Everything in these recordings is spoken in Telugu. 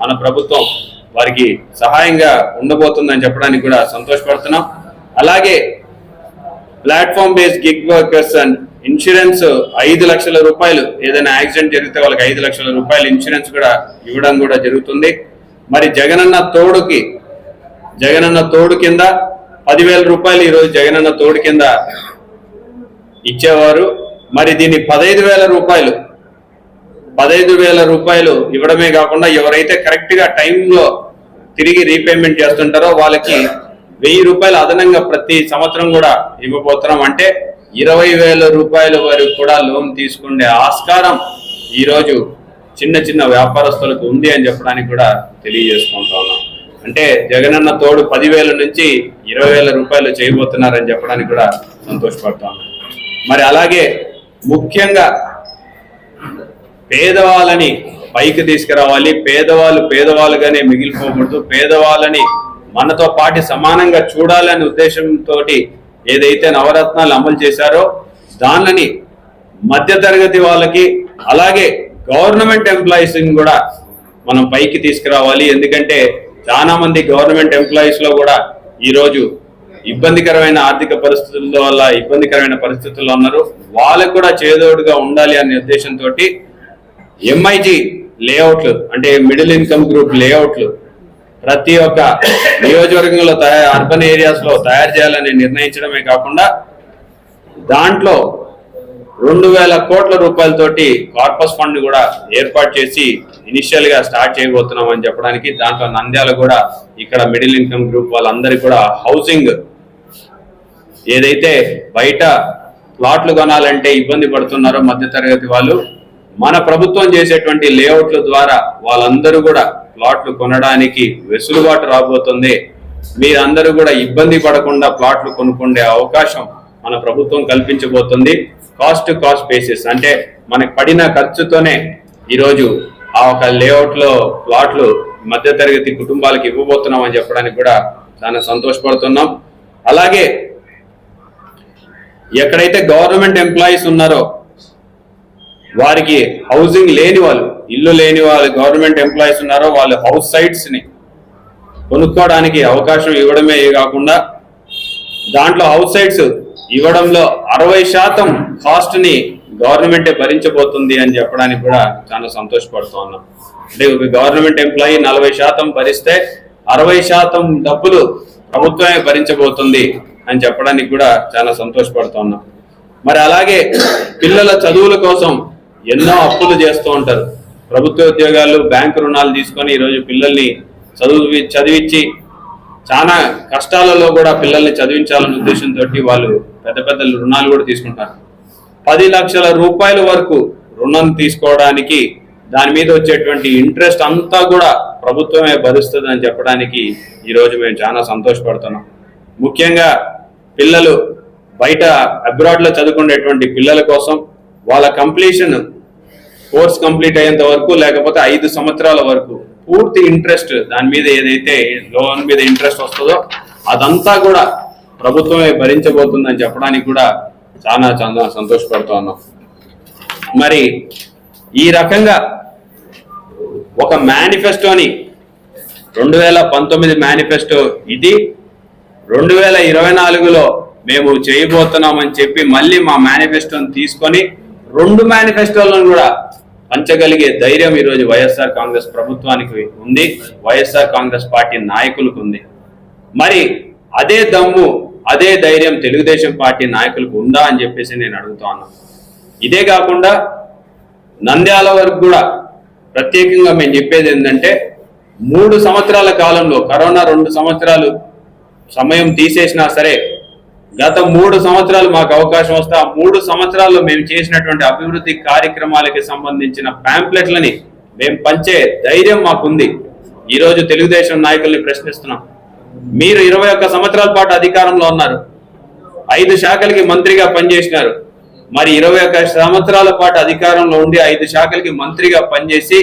మన ప్రభుత్వం వారికి సహాయంగా ఉండబోతుందని చెప్పడానికి కూడా సంతోషపడుతున్నాం. అలాగే platform based gig workers and insurance ఐదు లక్షల రూపాయలు ఏదైనా యాక్సిడెంట్ జరిగితే వాళ్ళకి ఐదు లక్షల రూపాయలు ఇన్సూరెన్స్ కూడా ఇవ్వడం కూడా జరుగుతుంది. మరి జగనన్న తోడుకి జగనన్న తోడు కింద పదివేల రూపాయలు ఈరోజు జగనన్న తోడు కింద ఇచ్చేవారు. మరి దీన్ని పదహైదు వేల రూపాయలు పదహైదు వేల రూపాయలు ఇవ్వడమే కాకుండా ఎవరైతే కరెక్ట్గా టైంలో తిరిగి రీపేమెంట్ చేస్తుంటారో వాళ్ళకి వెయ్యి రూపాయలు అదనంగా ప్రతి సంవత్సరం కూడా ఇవ్వబోతున్నాం. అంటే ఇరవై వేల రూపాయల వరకు కూడా లోన్ తీసుకునే ఆస్కారం ఈరోజు చిన్న చిన్న వ్యాపారస్తులకు ఉంది అని చెప్పడానికి కూడా తెలియజేసుకుంటా ఉన్నాం. అంటే జగనన్న తోడు పదివేల నుంచి ఇరవై వేల రూపాయలు చేయబోతున్నారని చెప్పడానికి కూడా సంతోషపడతా ఉన్నాం. మరి అలాగే ముఖ్యంగా పేదవాళ్ళని పైకి తీసుకురావాలి. పేదవాళ్ళు పేదవాళ్ళుగానే మిగిలిపోకూడదు. పేదవాళ్ళని మనతో పాటు సమానంగా చూడాలనే ఉద్దేశంతో ఏదైతే నవరత్నాలు అమలు చేశారో దానిని మధ్యతరగతి వాళ్ళకి అలాగే గవర్నమెంట్ ఎంప్లాయీస్ని కూడా మనం పైకి తీసుకురావాలి. ఎందుకంటే చాలామంది గవర్నమెంట్ ఎంప్లాయీస్లో కూడా ఈరోజు ఇబ్బందికరమైన ఆర్థిక పరిస్థితుల్లో వల్ల ఇబ్బందికరమైన పరిస్థితుల్లో ఉన్నారు. వాళ్ళకు కూడా చేదోడుగా ఉండాలి అనే ఉద్దేశంతో ఎంఐజీ లేఅవుట్లు అంటే మిడిల్ ఇన్కమ్ గ్రూప్ లేఅవుట్లు ప్రతి ఒక్క నియోజకవర్గంలో తయారు అర్బన్ ఏరియాస్లో తయారు చేయాలని నిర్ణయించడమే కాకుండా దాంట్లో రెండు వేల కోట్ల రూపాయలతోటి కార్పస్ ఫండ్ కూడా ఏర్పాటు చేసి ఇనిషియల్గా స్టార్ట్ చేయబోతున్నాం అని చెప్పడానికి దాంట్లో నంద్యాల కూడా ఇక్కడ మిడిల్ ఇన్కమ్ గ్రూప్ వాళ్ళందరికీ కూడా హౌసింగ్ ఏదైతే బయట ప్లాట్లు కొనాలంటే ఇబ్బంది పడుతున్నారో మధ్యతరగతి వాళ్ళు మన ప్రభుత్వం చేసేటువంటి లేఅవుట్ల ద్వారా వాళ్ళందరూ కూడా ప్లాట్లు కొనడానికి వెసులుబాటు రాబోతుంది. మీరందరూ కూడా ఇబ్బంది పడకుండా ప్లాట్లు కొనుక్కునే అవకాశం మన ప్రభుత్వం కల్పించబోతుంది. కాస్ట్ కాస్ట్ బేసిస్ అంటే మనకు పడిన ఖర్చుతోనే ఈరోజు ఆ ఒక లేఅవుట్లో ప్లాట్లు మధ్యతరగతి కుటుంబాలకు ఇవ్వబోతున్నాం అని చెప్పడానికి కూడా చాలా సంతోషపడుతున్నాం. అలాగే ఎక్కడైతే గవర్నమెంట్ ఎంప్లాయీస్ ఉన్నారో వారికి హౌసింగ్ లేని వాళ్ళు ఇల్లు లేని వాళ్ళు గవర్నమెంట్ ఎంప్లాయీస్ ఉన్నారో వాళ్ళు హౌస్ సైట్స్ని కొనుక్కోవడానికి అవకాశం ఇవ్వడమే కాకుండా దాంట్లో హౌస్ సైట్స్ ఇవ్వడంలో అరవై శాతం కాస్ట్ని గవర్నమెంటే భరించబోతుంది అని చెప్పడానికి కూడా చాలా సంతోషపడుతూ ఉన్నాం. అంటే ఒక గవర్నమెంట్ ఎంప్లాయీ నలభై శాతం భరిస్తే అరవై శాతం డబ్బులు ప్రభుత్వమే భరించబోతుంది. అని చెప్పడానికి కూడా చాలా సంతోషపడుతూ ఉన్నాం. మరి అలాగే పిల్లల చదువుల కోసం ఎన్నో అప్పులు చేస్తూ ఉంటారు. ప్రభుత్వ ఉద్యోగాలు బ్యాంకు రుణాలు తీసుకొని ఈరోజు పిల్లల్ని చదువు చదివించి చాలా కష్టాలలో కూడా పిల్లల్ని చదివించాలనే ఉద్దేశంతో వాళ్ళు పెద్ద పెద్ద రుణాలు కూడా తీసుకుంటారు. పది లక్షల రూపాయల వరకు రుణం తీసుకోవడానికి దాని మీద వచ్చేటువంటి ఇంట్రెస్ట్ అంతా కూడా ప్రభుత్వమే భరిస్తుంది అని చెప్పడానికి ఈరోజు మేము చాలా సంతోషపడుతున్నాం. ముఖ్యంగా పిల్లలు బయట అబ్రాడ్లో చదువుకునేటువంటి పిల్లల కోసం వాళ్ళ కంప్లీషన్ కోర్స్ కంప్లీట్ అయ్యేంత వరకు లేకపోతే ఐదు సంవత్సరాల వరకు పూర్తి ఇంట్రెస్ట్ దాని మీద ఏదైతే లోన్ మీద ఇంట్రెస్ట్ వస్తుందో అదంతా కూడా ప్రభుత్వమే భరించబోతుందని చెప్పడానికి కూడా చాలా చాలా సంతోషపడుతూ ఉన్నాం. మరి ఈ రకంగా ఒక మేనిఫెస్టోని రెండు వేల పంతొమ్మిది మేనిఫెస్టో ఇది రెండు వేల ఇరవై నాలుగులో మేము చేయబోతున్నామని చెప్పి మళ్ళీ మా మేనిఫెస్టోని తీసుకొని రెండు మేనిఫెస్టోలను కూడా పంచగలిగే ధైర్యం ఈరోజు వైఎస్ఆర్ కాంగ్రెస్ ప్రభుత్వానికి ఉంది. వైఎస్ఆర్ కాంగ్రెస్ పార్టీ నాయకులకు ఉంది. మరి అదే దమ్ము అదే ధైర్యం తెలుగుదేశం పార్టీ నాయకులకు ఉందా అని చెప్పేసి నేను అడుగుతాను ఇదే కాకుండా నంద్యాల వరకు కూడా ప్రత్యేకంగా మేము చెప్పేది ఏంటంటే మూడు సంవత్సరాల కాలంలో కరోనా రెండు సంవత్సరాలు సమయం తీసేసినా సరే గత మూడు సంవత్సరాలు మాకు అవకాశం వస్తే ఆ మూడు సంవత్సరాల్లో మేము చేసినటువంటి అభివృద్ధి కార్యక్రమాలకి సంబంధించిన ప్యాంప్లెట్లని మేము పంచే ధైర్యం మాకుంది. ఈరోజు తెలుగుదేశం నాయకుల్ని ప్రశ్నిస్తున్నాం. మీరు ఇరవై ఒక్క సంవత్సరాల పాటు అధికారంలో ఉన్నారు. ఐదు శాఖలకి మంత్రిగా పనిచేసినారు. మరి ఇరవై ఒక్క సంవత్సరాల పాటు అధికారంలో ఉండి ఐదు శాఖలకి మంత్రిగా పనిచేసి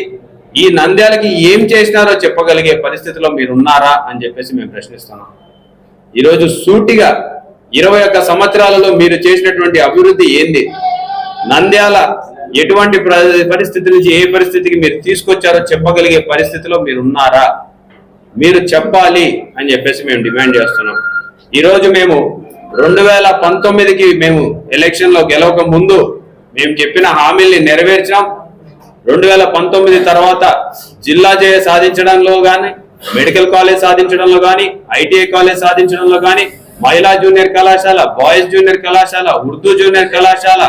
ఈ నంద్యాలకి ఏం చేసినారో చెప్పగలిగే పరిస్థితిలో మీరు ఉన్నారా అని చెప్పేసి మేము ప్రశ్నిస్తున్నాం. ఈరోజు సూటిగా ఇరవై ఒక్క సంవత్సరాలలో మీరు చేసినటువంటి అభివృద్ధి ఏంది? నంద్యాల ఎటువంటి ప్ర- పరిస్థితి నుంచి ఏ పరిస్థితికి మీరు తీసుకొచ్చారో చెప్పగలిగే పరిస్థితిలో మీరు ఉన్నారా? మీరు చెప్పాలి అని చెప్పేసి మేము డిమాండ్ చేస్తున్నాం. ఈరోజు మేము రెండు వేల పంతొమ్మిదికి మేము ఎలక్షన్లో గెలవక ముందు మేము చెప్పిన హామీల్ని నెరవేర్చాం రెండు వేల పంతొమ్మిది తర్వాత జిల్లా జయ సాధించడంలో కానీ మెడికల్ కాలేజ్ సాధించడంలో కానీ ఐటీఐ కాలేజ్ సాధించడంలో కానీ మహిళా జూనియర్ కళాశాల బాయ్స్ జూనియర్ కళాశాల ఉర్దూ జూనియర్ కళాశాల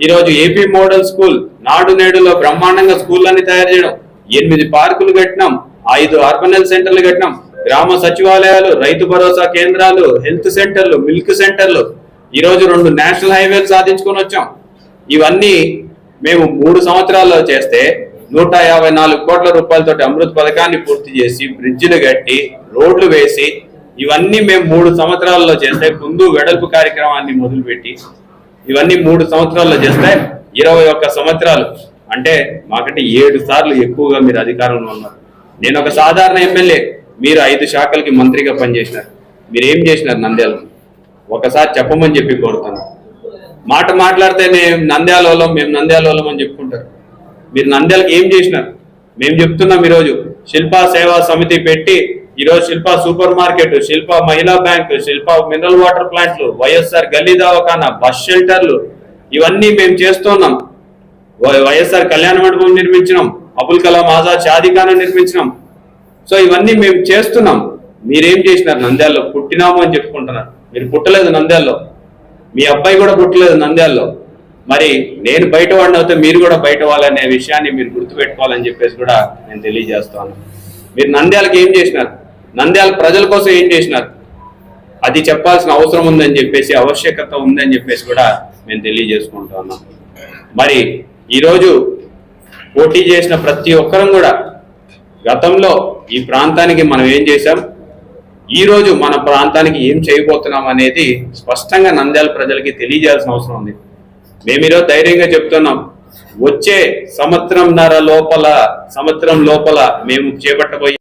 ఈరోజు ఏపీ మోడల్ స్కూల్ నాడు నేడులో బ్రహ్మాండంగా స్కూళ్ళని తయారు చేయడం ఎనిమిది పార్కులు కట్టినాం ఐదు అర్బన్ హెల్త్ సెంటర్లు కట్టినాం గ్రామ సచివాలయాలు రైతు భరోసా కేంద్రాలు హెల్త్ సెంటర్లు మిల్క్ సెంటర్లు ఈరోజు రెండు నేషనల్ హైవేలు సాధించుకొని వచ్చాం. ఇవన్నీ మేము మూడు సంవత్సరాల్లో చేస్తే నూట యాభై నాలుగు కోట్ల రూపాయలతో అమృత్ పథకాన్ని పూర్తి చేసి బ్రిడ్జిలు కట్టి రోడ్లు వేసి ఇవన్నీ మేము మూడు సంవత్సరాల్లో చేస్తే ముందు వెడల్పు కార్యక్రమాన్ని మొదలుపెట్టి ఇవన్నీ మూడు సంవత్సరాల్లో చేస్తే ఇరవై ఒక్క సంవత్సరాలు. అంటే మాకంటే ఏడు సార్లు ఎక్కువగా మీరు అధికారంలో ఉన్నారు. నేను ఒక సాధారణ ఎమ్మెల్యే మీరు ఐదు శాఖలకి మంత్రిగా పనిచేసినారు. మీరు ఏం చేసినారు నంద్యాల? ఒకసారి చెప్పమని చెప్పి కోరుతున్నాను. మాట మాట్లాడితే మేము నంద్యాలలో మేము నంద్యాలలో అని చెప్పుకుంటారు. మీరు నంద్యాలకు ఏం చేసినారు? మేము చెప్తున్నాం ఈరోజు శిల్పా సేవా సమితి పెట్టి ఈరోజు శిల్పా సూపర్ మార్కెట్ శిల్పా మహిళా బ్యాంక్ శిల్పా మినరల్ వాటర్ ప్లాంట్లు వైఎస్ఆర్ గల్లీ దవాఖానా బస్ షెల్టర్లు ఇవన్నీ మేము చేస్తున్నాం. వై- వైఎస్ఆర్ కళ్యాణ మండపం నిర్మించినాం అబుల్ కలాం ఆజాద్ షాదీఖానా నిర్మించినాం. సో ఇవన్నీ మేము చేస్తున్నాం. మీరేం చేసినారు? నంద్యాలలో పుట్టినాము అని చెప్పుకుంటున్నారు. మీరు పుట్టలేదు నంద్యాలలో. మీ అబ్బాయి కూడా పుట్టలేదు నంద్యాలలో. మరి నేను బయట వాడిని అవుతే మీరు కూడా బయట వాళ్ళనే విషయాన్ని మీరు గుర్తుపెట్టుకోవాలని చెప్పేసి కూడా నేను తెలియజేస్తాను. మీరు నంద్యాలకు ఏం చేసినారు? నంద్యాల ప్రజల కోసం ఏం చేసినారు? అది చెప్పాల్సిన అవసరం ఉందని చెప్పేసి ఆవశ్యకత ఉందని చెప్పేసి కూడా మేము తెలియజేసుకుంటున్నాం మరి ఈరోజు పోటీ చేసిన ప్రతి ఒక్కరం కూడా గతంలో ఈ ప్రాంతానికి మనం ఏం చేశాం? ఈ రోజు మన ప్రాంతానికి ఏం చేయబోతున్నాం అనేది స్పష్టంగా నంద్యాల ప్రజలకి తెలియజేయాల్సిన అవసరం ఉంది. మేము ఈరోజు ధైర్యంగా చెప్తున్నాం. వచ్చే సంవత్సరంన్నర లోపల సంవత్సరం లోపల మేము చేపట్టబోయే